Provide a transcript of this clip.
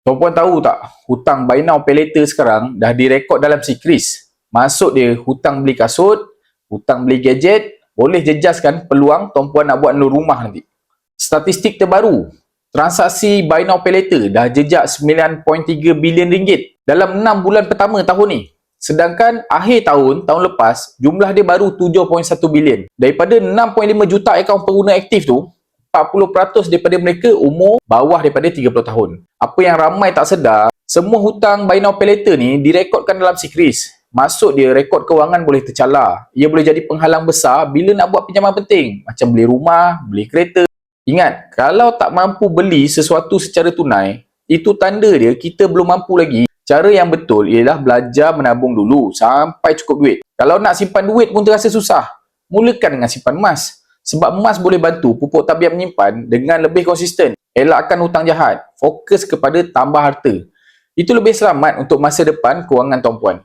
Tuan-puan tahu tak, hutang buy now pay later sekarang dah direkod dalam sikris. Masuk dia hutang beli kasut, hutang beli gadget, boleh jejaskan peluang tuan-puan nak buat rumah nanti. Statistik terbaru, transaksi buy now pay later dah jejak 9.3 bilion ringgit dalam 6 bulan pertama tahun ni. Sedangkan akhir tahun, tahun lepas, jumlah dia baru 7.1 bilion. Daripada 6.5 juta akaun pengguna aktif tu, 40% daripada mereka umur bawah daripada 30 tahun. Apa yang ramai tak sedar, semua hutang buy now pay later ni direkodkan dalam sikris. Maksud dia rekod kewangan boleh tercalar. Ia boleh jadi penghalang besar bila nak buat pinjaman penting. Macam beli rumah, beli kereta. Ingat, kalau tak mampu beli sesuatu secara tunai, itu tanda dia kita belum mampu lagi. Cara yang betul ialah belajar menabung dulu sampai cukup duit. Kalau nak simpan duit pun terasa susah, mulakan dengan simpan emas. Sebab emas boleh bantu pupuk tabiat menyimpan dengan lebih konsisten. Elakkan hutang jahat. Fokus kepada tambah harta. Itu lebih selamat untuk masa depan kewangan tuan-puan.